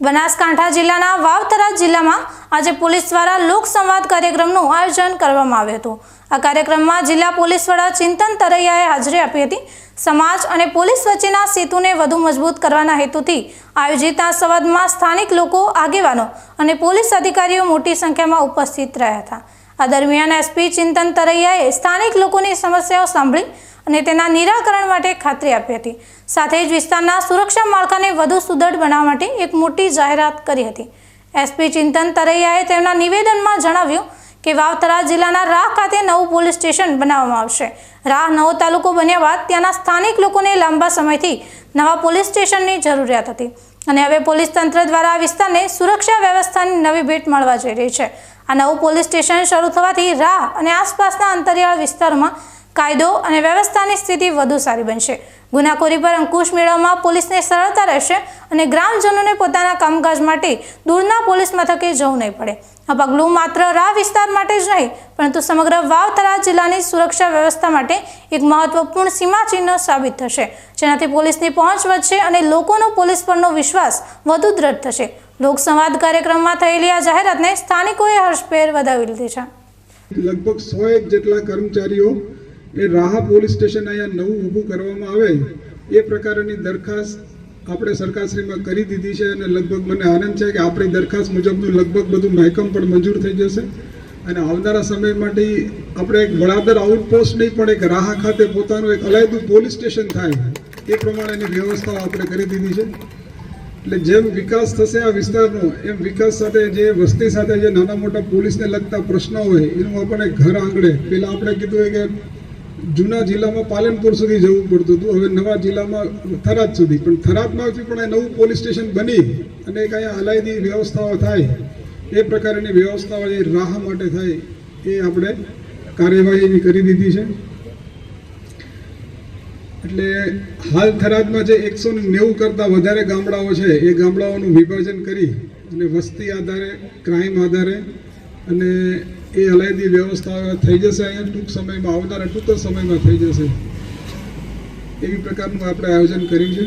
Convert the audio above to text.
બનાસકાંઠા જિલ્લાના વાવતરા જિલ્લામાં આજે પોલીસ દ્વારા લોક સંવાદ કાર્યક્રમનું આયોજન કરવામાં આવ્યું હતું. આ કાર્યક્રમમાં જિલ્લા પોલીસ વડા ચિંતન તરૈયાએ હાજરી આપી હતી. સમાજ અને પોલીસ વચ્ચેના સેતુને વધુ મજબૂત કરવાના હેતુથી આયોજિત આ સંવાદમાં સ્થાનિક લોકો આગેવાનો અને પોલીસ અધિકારીઓ મોટી સંખ્યામાં ઉપસ્થિત રહ્યા હતા. આ દરમિયાન એસપી ચિંતન તરૈયાએ સ્થાનિક લોકોની સમસ્યાઓ સાંભળી અને તેના નિરાકરણ માટે ખાતરી આપી હતી. સાથે જ વિસ્તારના સુરક્ષા માળખાને વધુ સુદૃઢ બનાવવા માટે એક મોટી જાહેરાત કરી હતી. એસપી ચિંતન તરૈયાએ તેમના નિવેદનમાં જણાવ્યું કે વાવતરા જિલ્લાના રાહ ખાતે નવું પોલીસ સ્ટેશન બનાવવામાં આવશે. રાહ નવો તાલુકો બન્યા બાદ ત્યાંના સ્થાનિક લોકોને લાંબા સમયથી નવા પોલીસ સ્ટેશનની જરૂરિયાત હતી. અને હવે પોલીસ તંત્ર દ્વારા આ વિસ્તારને સુરક્ષા વ્યવસ્થાની નવી ભેટ મળવા જઈ રહી છે. આ નવું પોલીસ સ્ટેશન શરૂ થવાથી રાહ અને આસપાસના અંતરિયાળ વિસ્તારોમાં કાયદો અને વ્યવસ્થાની સ્થિતિ વધુ સારી બનશે. ગુનાખોરી પર અંકુશ મેળવવામાં પોલીસને સરળતા રહેશે અને ગ્રામજનોને પોતાના કામકાજ માટે દૂરના પોલીસ મથકે જવું નહીં પડે. આ પગલું માત્ર રાહ વિસ્તાર માટે જ નહીં, પરંતુ સમગ્ર વાવથરા જિલ્લાની સુરક્ષા વ્યવસ્થા માટે એક મહત્વપૂર્ણ સીમાચિહ્ન સાબિત થશે. જેનાથી પોલીસની પહોંચ વધશે અને લોકોનો પોલીસ પરનો વિશ્વાસ વધુ દ્રઢ થશે. લોકસંવાદ કાર્યક્રમમાં થયેલી આ જાહેરાતને સ્થાનિકોએ હર્ષભેર વધાવી લીધી છે. લગભગ સો એક જેટલા કર્મચારીઓ એ રાહા પોલીસ સ્ટેશન અહીંયા નવું ઊભું કરવામાં આવે એ પ્રકારની દરખાસ્ત આપણે સરકારશ્રીમાં કરી દીધી છે અને લગભગ મને આનંદ છે કે આપણી દરખાસ્ત મુજબનું લગભગ બધું મહેકમ પણ મંજૂર થઈ જશે. અને આવનારા સમય માટે આપણે એક વડાદર આઉટપોસ્ટ નહીં, પણ એક રાહા ખાતે પોતાનું એક અલાયદું પોલીસ સ્ટેશન થાય એ પ્રમાણેની વ્યવસ્થાઓ આપણે કરી દીધી છે. એટલે જેમ વિકાસ થશે આ વિસ્તારનો, એમ વિકાસ સાથે જે વસ્તી સાથે જે નાના મોટા પોલીસને લગતા પ્રશ્નો હોય, એનું આપણે ઘર આંગણે. પહેલાં આપણે કીધું કે જૂના જિલ્લામાં પાલનપુર સુધી જવું પડતું હતું, હવે નવા જિલ્લામાં થરાદ સુધી. પણ થરાદમાંથી પણ એ નવું પોલીસ સ્ટેશન બની અને એક અહીંયા અલાયદી વ્યવસ્થાઓ થાય, એ પ્રકારની વ્યવસ્થાઓ જે રાહ માટે થાય, એ આપણે કાર્યવાહી કરી દીધી છે. એટલે હાલ થરાદમાં જે એકસો નેવું કરતાં વધારે ગામડાઓ છે, એ ગામડાઓનું વિભાજન કરી અને વસ્તી આધારે ક્રાઇમ આધારે અને એ અલાયદી વ્યવસ્થા થઈ જશે. અહીંયા ટૂંક સમયમાં, આવનારા ટૂંક સમયમાં થઈ જશે. એવી પ્રકારનું આપણે આયોજન કર્યું છે.